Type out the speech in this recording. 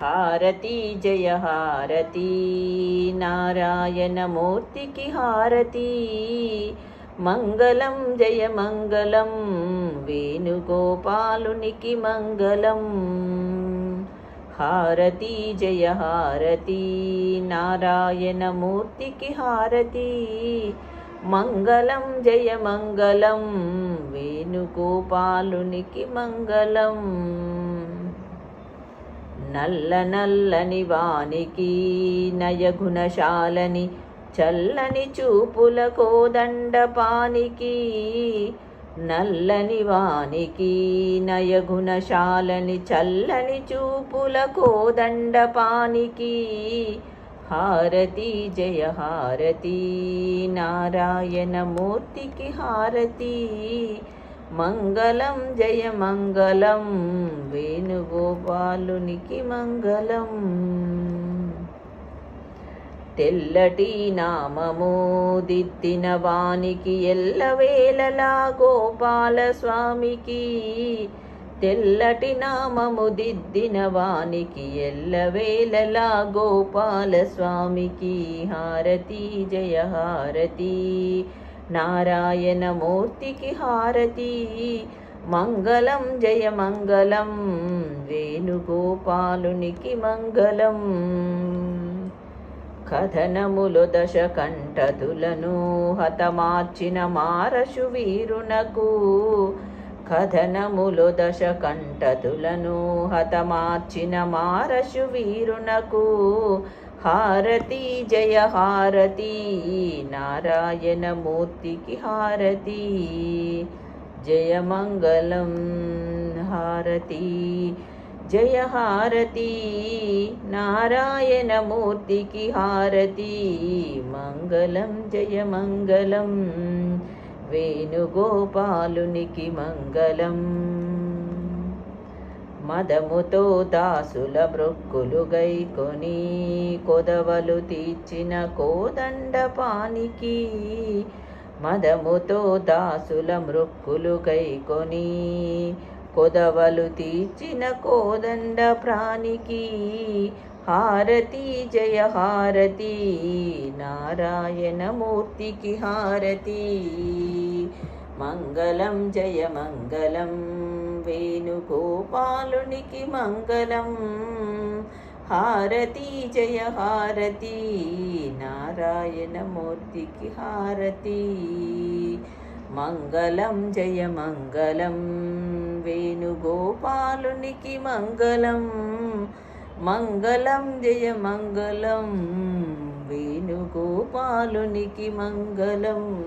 హారతి జయ హారతి నారాయణమూర్తికి హారతి మంగళం జయ మంగళం వేణుగోపాలునికి మంగళం హారతి జయ హారతి నారాయణమూర్తికి హారతి మంగళం జయ మంగళం వేణుగోపాలునికి మంగళం నల్ల నల్లని వానికి నయగుణశాలని చల్లని చూపుల కోదండపానికి నల్లని వానికి నయగుణశాలని చల్లని చూపుల కోదండపానికి హారతి జయ హారతి నారాయణమూర్తికి హారతి మంగళం జయ మంగళం వేణుగోపాలునికి మంగళం. తెల్లటి నామము దిద్దిన వానికి ఎల్లవేళలా గోపాల స్వామికి తెల్లటి నామము దిద్దిన వానికి ఎల్లవేళలా గోపాల స్వామికి హారతి జయ హారతి. నారాయణమూర్తికి హారతి. మంగళం జయ మంగళం. వేణుగోపాలునికి మంగళం. కథనములు దశ కంఠతులను హతమార్చిన మారషు వీరునకు. కథనములు దశ కంఠతులను హతమార్చిన మారషు వీరునకు. హారతి జయ హారతి నారాయణమూర్తికి హారతి జయ మంగళం హారతి జయ హారతి నారాయణమూర్తికి హారతి మంగళం జయ మంగళం వేణుగోపాలునికి మంగళం. మదముతో దాసుల మృక్కులు గైకొని కొదవలు తీర్చిన కోదండపానికి మదముతో దాసుల మృక్కులు గైకొని కొదవలు తీర్చిన కోదండ ప్రాణికి హారతి జయ హారతి నారాయణమూర్తికి హారతి. మంగళం జయ మంగళం. వేణుగోపాలునికి మంగళం. హారతి జయ హారతి. నారాయణమూర్తికి హారతి. మంగళం జయ మంగళం. వేణుగోపాలునికి మంగళం. మంగళం జయ మంగళం. వేణుగోపాలునికి మంగళం.